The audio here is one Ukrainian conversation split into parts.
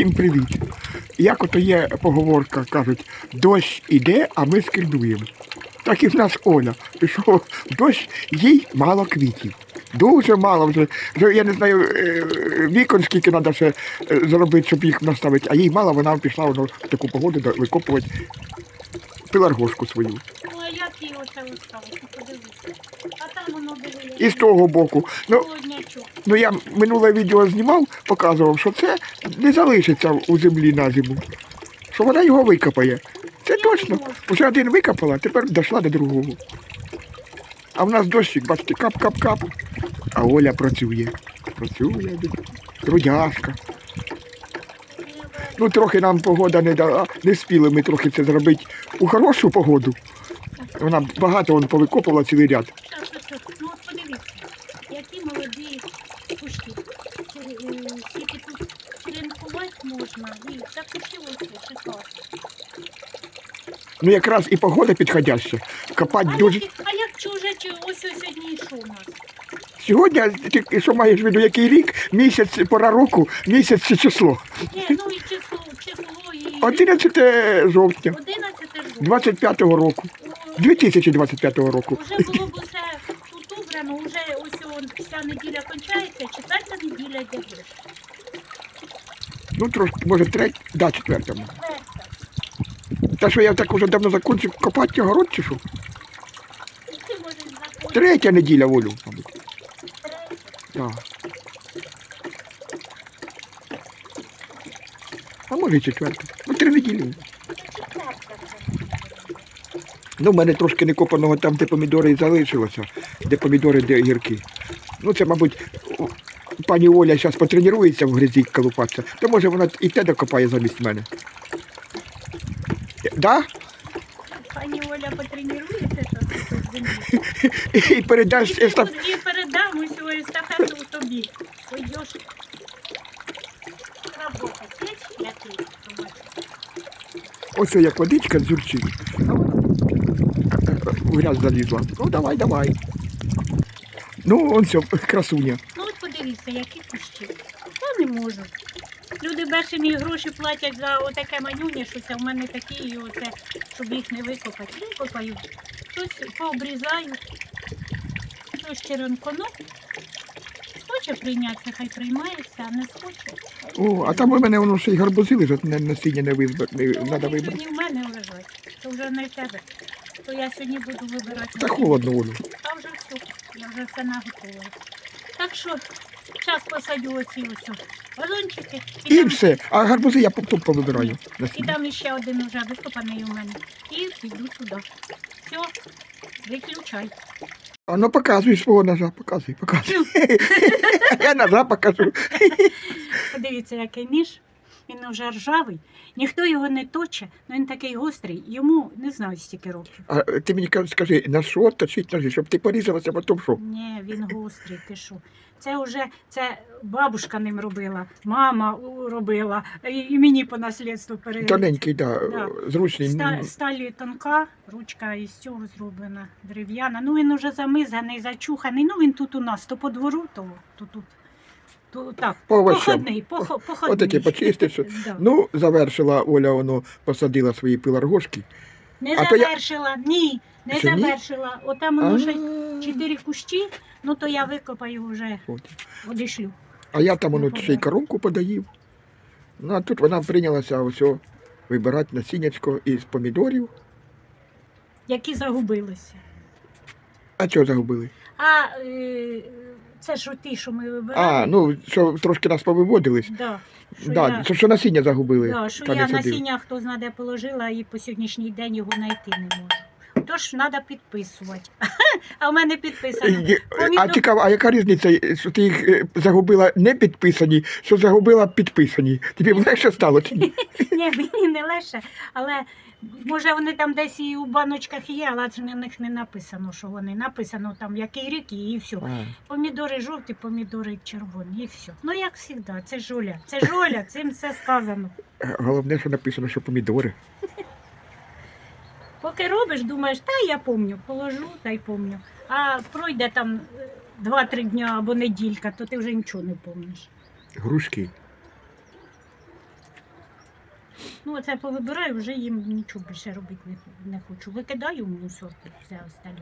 Всім привіт. Як ото є поговорка, кажуть, дощ іде, а ми скердуємо. Так і в нас Оля. Пішов дощ, їй мало квітів. Дуже мало вже. вже я не знаю, е, вікон скільки треба ще е, зробити, щоб їх наставити, а їй мало, вона пішла воно, в таку погоду викопувати пеларгошку свою. Ну, а як її оце оставити? Подивіться. І з того боку. Ну, Ну я минуле відео знімав, показував, що це не залишиться у землі на зиму. Що вона його викопає. Це точно. Вже один викопала, тепер дійшла до другого. А в нас дощик, бачите, кап-кап-кап. А Оля працює. Працює, трудяшка. Ну, трохи нам погода не дала, не спіли ми трохи це зробити у хорошу погоду. Вона багато вон повикопала цілий ряд. Щас, ось, ось. Ну от подивіться, які молоді кущі. Чи- е, Скільки тут черенкувати можна. І це кущі ось шикарно. Ну якраз і погода підходяща. Копати А, дуже. як, а як чуже, чи ось сьогодні йшов у нас? Сьогодні, ти що маєш в виду, який рік, місяць, пора року, місяць чи число. Ні, ну і число, число і 11 жовтня 11 жовтня. 25-го року. 2025 року. Уже було б усе тут убрано, вже ось он, вся неділя кончається, четверта неділя йде. Ну, трошки, може, третя, да, четверта. може. Та що я так уже давно закончив копати огород чи що? Третя неділя волю, мабуть. Да. А може і четверта. Ну, три неділі. Ну, в мене трошки не копаного там, де помідори і залишилося, де помідори, де огірки. Ну, це, мабуть, пані Оля зараз потренується в грязі колупатися, то може вона і те докопає замість мене. Да? Пані Оля потренується, тут. І передасть І естаф... тоді передам усю естафету тобі. Пойдеш? Ось як водичка дзюрчить. В грязь залізла. Ну, давай, давай. Ну, он все, красуня. Ну які кущі. Я не можу. Люди бешені гроші платять за отаке манюнє, що це в мене такі, і оце, щоб їх не викопати. Викопаю. Щось пообрізаю, щось черенкону. Схоче прийнятися, хай приймається, а не схоче. О, а там у мене воно ще й гарбузи лежать, на насіння не вибрати, не Ну, треба вони вибрати. сьогодні в мене лежать, то вже не в тебе. То я сьогодні буду вибирати. Та холодно воно. Та вже все, я вже все наготовила. Так що, зараз посадю оці ось вазончики. І там- все. А гарбузи я потім повибираю. І там ще один вже викопаний у мене. І піду сюди. Все, виключай. А ну показуй свого ножа, показуй, показуй. Я ножа покажу. Подивіться, який ніж. Він вже ржавий. Ніхто його не точе, але він такий гострий. Йому не знаю стільки років. А ти мені кажи, скажи, на що точить ножі, щоб ти порізалася, потім що? Ні, він гострий, ти що. Це вже це бабушка ним робила, мама робила, і, і мені по наслідству передали. Тоненький, да, Да. зручний. Ста, сталі тонка, ручка із цього зроблена, дерев'яна. Ну він уже замизганий, зачуханий. Ну він тут у нас, то по двору, то, то тут. Так, По походний, похо, походний. Отаке почистиш. Да. Ну, завершила Оля, воно посадила свої пиларгошки. Не а то я- завершила, ні, не ні? завершила. Отам воно ще чотири кущі, ну то я викопаю вже, от. одішлю. А я там Ну, воно ще й коронку подаїв. Ну, а тут вона прийнялася ось вибирати насіннячко із помідорів. Які загубилися. А чого загубили? А е, це ж ті, що ми вибирали. А, ну, що трошки нас повиводились. да, що Да, я- що, що насіння загубили. Да, що я садив. насіння хто знаде положила і по сьогоднішній день його знайти не можу. Тож треба підписувати. А в мене підписано. А цікаво, а яка різниця, що ти їх е, загубила не підписані, що загубила підписані? Тобі легше стало чи ні? Ні, мені не легше, але може вони там десь і у баночках є, але ж на них не написано, що вони. Написано там який рік і все. Помідори жовті, помідори червоні, і все. Ну як завжди, це жоля. Це жоля, цим все сказано. Головне, що написано, що помідори. Поки робиш, думаєш, та я помню, положу та й помню. А пройде там е, два-три дня або неділька, то ти вже нічого не помниш. Грушки. Ну, оце повибираю, вже їм нічого більше робити не, не хочу. Викидаю в мусорку все остальне.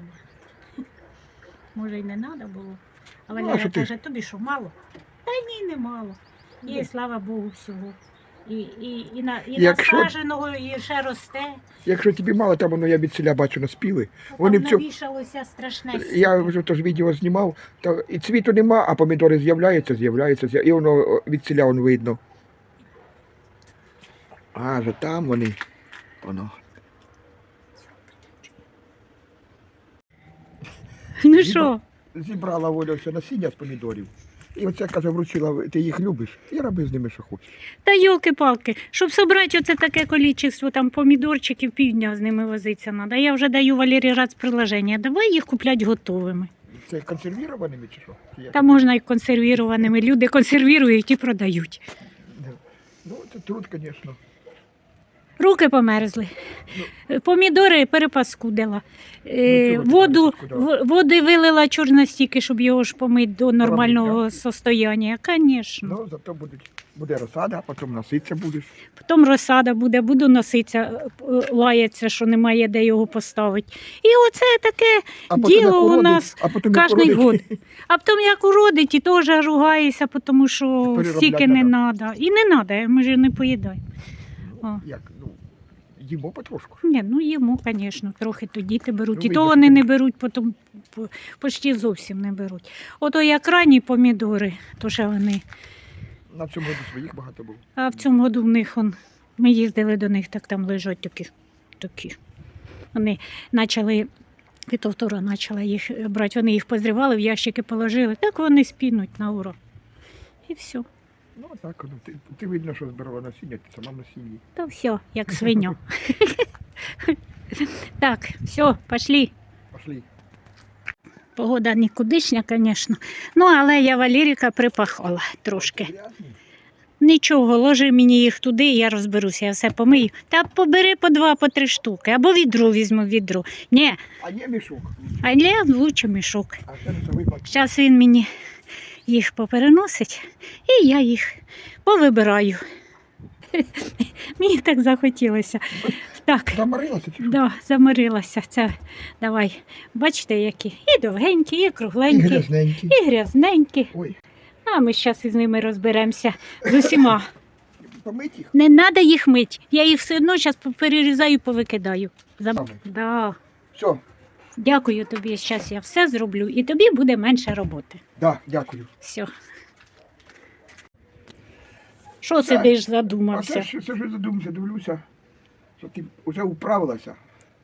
Може, й не треба було. А Ну, Валерія каже, тобі що, мало? Та ні, не мало. І Ну. слава Богу всього. І, і, і, на, і Якщо- насадженого, і ще росте. Якщо тобі мало, там воно я від селя бачу наспіли. Вони Там в цьому- навішалося страшне. Я вже теж відео знімав, то і цвіту нема, а помідори з'являються, з'являються, і воно від селя воно видно. А, же там вони. Воно. Ну що? Зібрала Оля все насіння з помідорів. І оце, каже, вручила, ти їх любиш, і роби з ними, що хочеш. Та йолки-палки, щоб собрати оце таке кількість там помідорчиків, півдня з ними возитися треба. Я вже даю Валерій Рац приложення. Давай їх купляти готовими. Це консервірованими чи що? Чи? Та можна і консервірованими. Люди консервірують і продають. Ну, це труд, звісно. Руки померзли. Помідори перепаскудила. Е, Ну, воду, води вилила чорностіки, щоб його ж помити до нормального состояння. Звісно. Ну, зато будуть, буде розсада, а потім носитися будеш. Потім розсада буде, буду носитися, е, лається, що немає де його поставити. І оце таке А Діло як у нас уродить- год. А потім як уродить, і теж ругаєшся, тому що стільки не треба. І не треба, ми ж не поїдаємо. Ну, як, ну, їмо потрошку. Ні, ну їмо, звісно, трохи то діти беруть. Ну, і то вони не беруть, потім по- почти зовсім не беруть. Ото як ранні помідори, то ще вони. На цьому году своїх багато було. А в цьому году в них он, ми їздили до них, так там лежать такі. такі. Вони почали, фітовтора почала їх брати, вони їх позрівали, в ящики положили, так вони спінуть на уро. І все. Ну, так, ну, ти, ти видно, що збирала насіння, ти сама насіння. Та все, як свиня. так, все, пошли. Пошли. Погода нікудишня, звісно. Ну, але я Валеріка припахала трошки. Нічого, ложи мені їх туди, я розберуся, я все помию. Та побери по два, по три штуки, або відро візьму відро. Ні, А є мішок. а я лучше мішок. А це. Зараз він мені їх попереносить, і я їх повибираю. Мені так захотілося. Так. Що? Да, замирилася. Це давай. Бачите, які і довгенькі, і І грязненькі. і грязненькі. Ой, А ми зараз із ними розберемося з усіма. помить їх. Не треба їх мити. Я їх все одно зараз перерізаю і повикидаю. Саме. Да. Все, Дякую тобі. Зараз я все зроблю, і тобі буде менше роботи. да, дякую. Все. Що сидиш, задумався? це ж задумався, дивлюся, що ти вже управилася.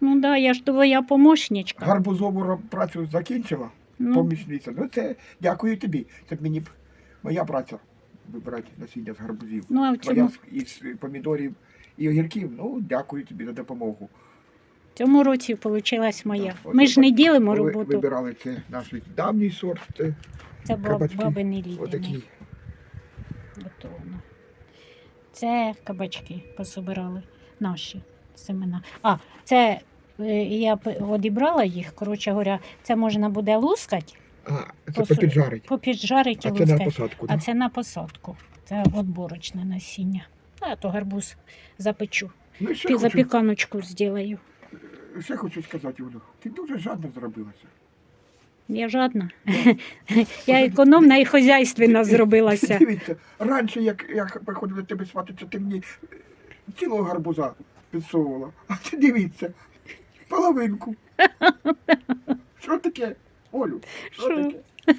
Ну да, я ж твоя помощничка. Гарбузову працю закінчила, Ну, помічниця. Ну це дякую тобі. Це б мені б моя праця вибирати насіння з гарбузів. ну а в Твоя цьому, з- із помідорів і огірків. Ну, дякую тобі за допомогу. В цьому році вийшла моя. Так, Ми ж не ділимо Ви роботу. вибирали це наш давній сорт. Це Це кабачки. бабині лідяні. отакі. Це кабачки пособирали наші семена. А, це е, я одібрала їх, коротше говоря, це можна буде лускати, А, це Посу- попіджарить. попіджарити А це на посадку. А да? це на посадку. Це отборочне насіння. А то гарбуз запечу. Ну, і Запіканочку зроблю. Ще хочу сказати, Олю, ти дуже жадно зробилася. Я жадна. Я економна і хозяйственна зробилася. Дивіться, раніше, як я приходив до тебе свататися, ти мені цілого гарбуза підсовувала. А ти дивіться, половинку. Що таке? Олю, що Що? таке?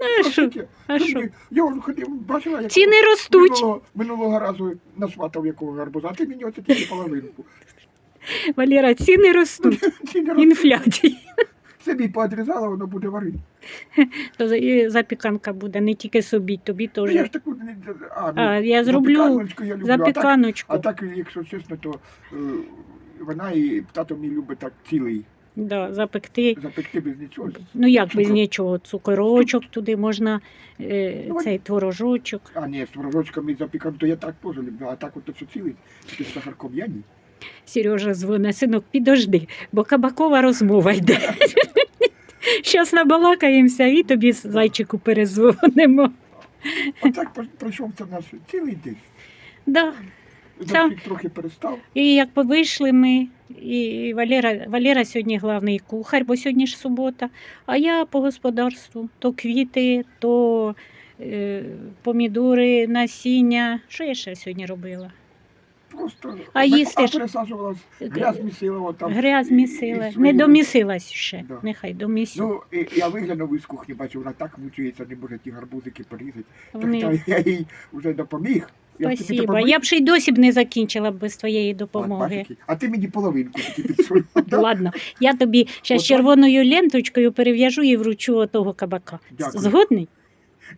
Ну, що? таке? А що? Я он ходив, бачила, як Ціни ростуть. минулого, минулого разу насватав якого гарбуза, а ти мені оце тільки половинку. Валера, ціни ростуть. Ці Інфляція. Собі подрізала, воно буде варити. То і запіканка буде не тільки собі, тобі Ну, теж. я ж таку не а, ну, А, я зроблю запіканочку я люблю, а так, а так, якщо чесно, то е, вона і тато мій любить так цілий. Да, запекти. Запекти без нічого. Ну як без Цукор. нічого, цукорочок туди можна, е, Ну, цей творожочок. А ні, з творожочками і то я так теж люблю, а так от що цілий, з сахарком я ні. Сережа дзвоне, синок, підожди, бо кабакова розмова йде. Щас набалакаємося і тобі зайчику перезвонимо. А так пройшов це наш цілий день. Да. Це- трохи перестав. І як повийшли ми, і Валера, Валера сьогодні головний кухар, бо сьогодні ж субота, а я по господарству. То квіти, то е, помідори, насіння. Що я ще сьогодні робила? Просто А їсти ж- пересаджувалась, грязь місила, от там. Грязь місила. Не домісилась ще. Да. Нехай домісю. Ну, і, я виглянув із кухні, бачу, вона так мучується, не може ті гарбузики порізати. Вони... Так я їй вже допоміг. Я Спасибо. допоміг. Я б ще й досі б не закінчила б без твоєї допомоги. А ти мені половинку да? Ладно, я тобі ще червоною ленточкою перев'яжу і вручу отого кабака. Дякую. Згодний?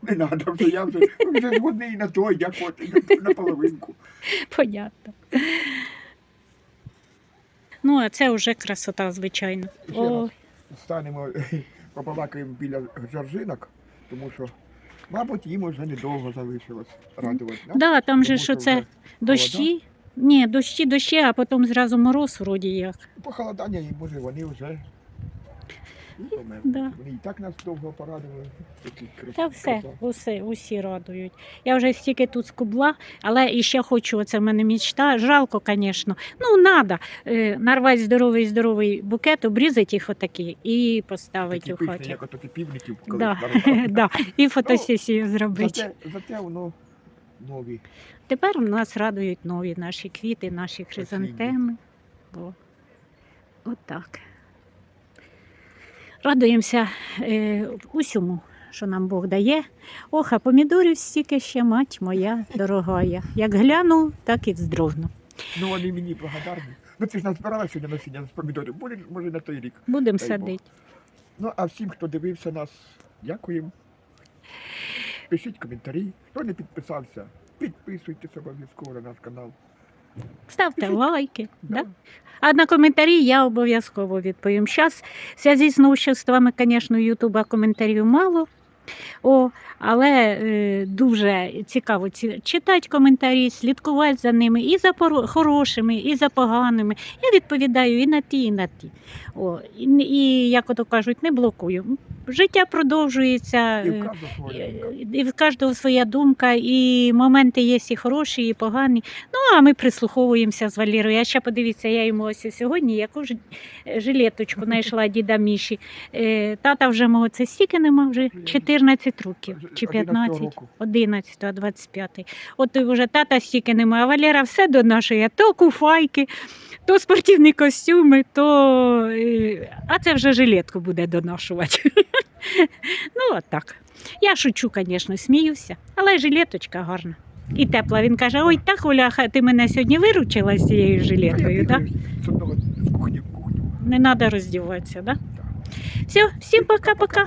Не треба, вже я вже, вже згодний на той, дякувати, і на половинку. Понятно. Ну, а це вже красота, звичайно. Ще О, раз. Станемо, побалакаємо біля жоржинок, тому що, мабуть, їм вже недовго залишилось радувати. да? да, там же Тому що це вже дощі. Ні, дощі, дощі, а потім зразу мороз вроді як. Похолодання, і може вони вже. Да. Вони і так нас довго порадували. Такі Та все, усе, усі радують. Я вже стільки тут скубла, але і ще хочу, оце в мене мічта. Жалко, звісно. Ну, треба е, нарвати здоровий здоровий букет, обрізати їх отакі і поставити Такі у пишні, хаті. як ото ті півників, коли Да, нарвали. да, і фотосесію зробити. Зате, зате воно нові. Тепер нас радують нові наші квіти, наші хризантеми. О, отак. Радуємося е, усьому, що нам Бог дає. Ох, а помідорів стільки ще, мать моя дорогая. Як гляну, так і вздрогну. Ну вони мені благодарні. Ну ти ж назбирала сьогодні насіння з помідорів. Буде, може, на той рік. Будемо садити. Ну, а всім, хто дивився нас, дякуємо. Пишіть коментарі. Хто не підписався, підписуйтесь обов'язково на наш канал. Ставте лайки. Да? Да. А на коментарі я обов'язково відповім. Зараз, в зв'язку з новшествами, звісно, Ютуба коментарів мало. О, але е, дуже цікаво ці- читати коментарі, слідкувати за ними і за поро- хорошими, і за поганими. Я відповідаю і на ті, і на ті. О, і, і як ото кажуть, не блокую. Життя продовжується. І в е, кожного своя думка. і в кожного своя думка, і моменти є і хороші, і погані. Ну, а ми прислуховуємося з Валірою. А ще подивіться, я йому ось сьогодні яку ж жилеточку знайшла діда Міші. Е, Тата вже мого це стільки нема, вже 14 років чи 15. 11, а 25. От і вже тата стільки немає, а Валера все доношує. То куфайки, то спортивні костюми, то. е, А це вже жилетку буде доношувати. Ну, от так. Я шучу, звісно, сміюся, але жилеточка гарна. І тепла. Він каже: ой, так, Оляха, ти мене сьогодні виручила з цією жилеткою, так? в кухню. Не треба роздіватися, так? Да? Все, всім пока-пока.